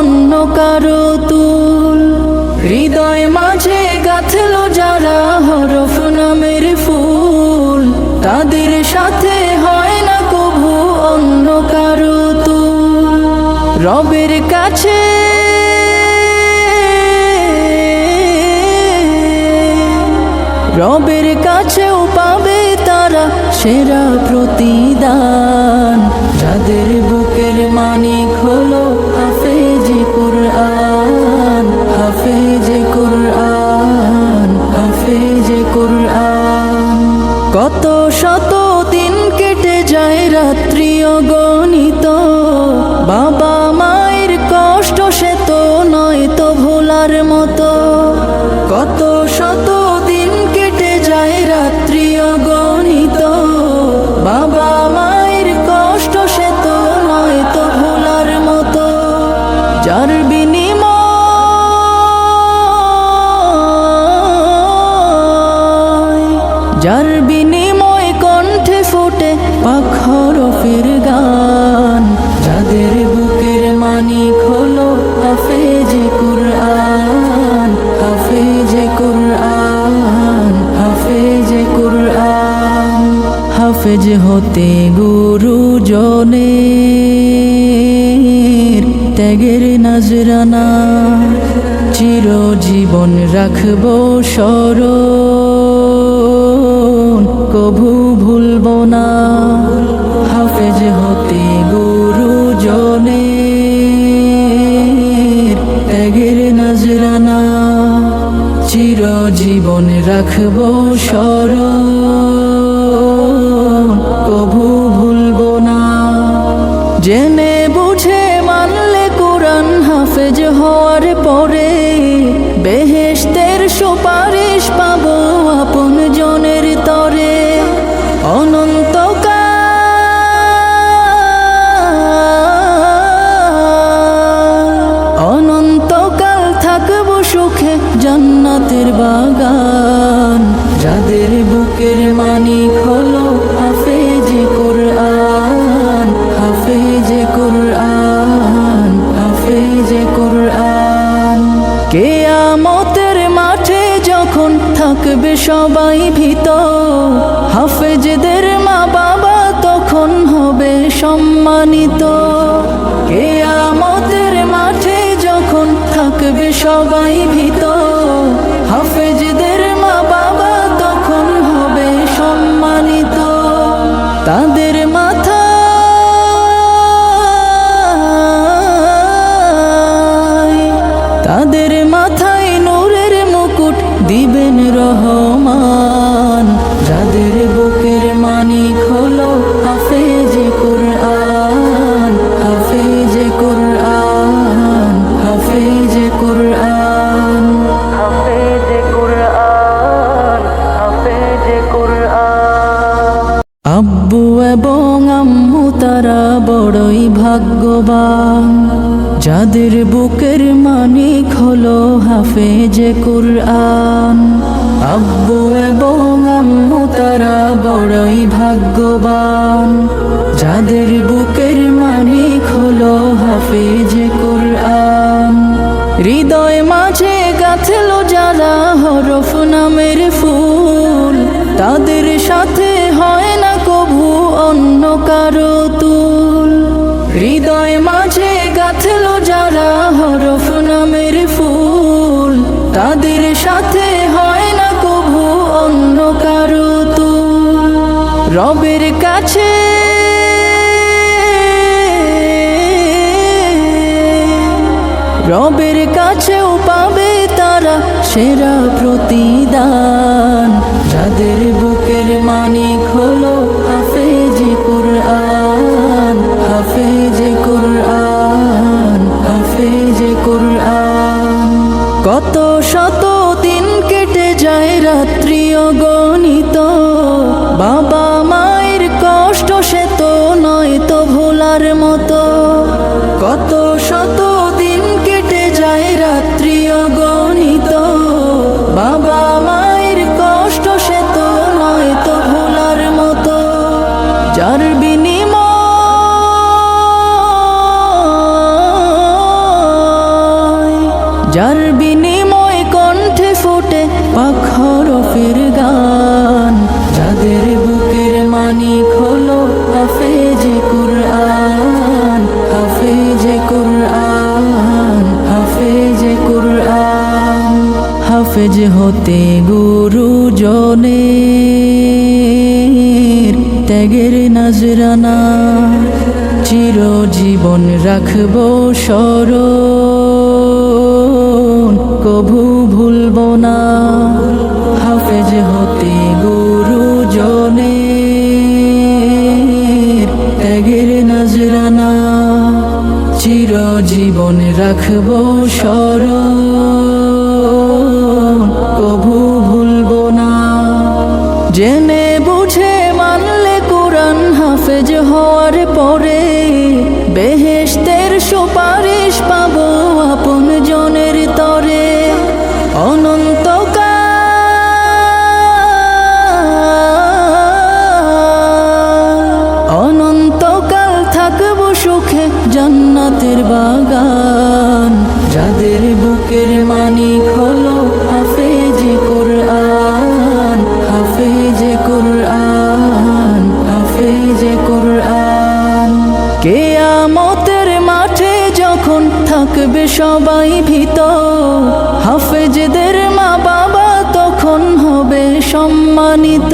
অন্য কারও তুল। হৃদয় মাঝে গাথল যারা হরফ নামের ফুল। তাদের সাথে হয় না কভু অন্য কারও তুল। রবের কাছে রবের কাছেও পাবে তারা সেরা প্রতিদান। যাদের বুকের মানিক হতে গুরুজনের ত্যাগের নজরানা, চিরজীবন রাখব স্মরণ কভু ভুলব না। হাফেজ হতে গুরুজনের ত্যাগের নজরানা, চিরজীবন রাখব স্মরণ। জেনে থাকবে সবাই ভীত। হাফেজদের মা বাবা তখন হবে সম্মানিত। কেয়ামতের মাঠে যখন থাকবে সবাই ভীত। হাফেজদের মা বাবা তখন হবে সম্মানিত। তাদের মাথা তাদের মাথায় ভাগ্যবান যাদের বুকের মানিক হলো হাফেজে কুরআন। আব্বু এবং আম্মু তারা বড়ই ভাগ্যবান। যাদের বুকের মানি মানিক হাফে হাফেজে কুরআন। হৃদয় হৃদয় মাঝে গাথল যারা হরফ নামের ফুল, তাদের সাথে হয় না কভু অন্য কারও তুল। রবের কাছে রবের কাছেও পাবে তারা সেরা প্রতিদান। হাফেজ হতে গুরুজনে ত্যাগের নজরানা। চির জীবন রাখব সর কভু ভুলব না। হাফেজ হতে গুরুজনে ত্যাগের নজরানা। চির জীবন রাখব সরণ জেনে বুঝে মানলে কোরআন হাফেজ হওয়ার পরে বেহেশতের সুপারিশ থাকবে সবাই ভীত। হাফেজদের মা বাবা তখন হবে সম্মানিত।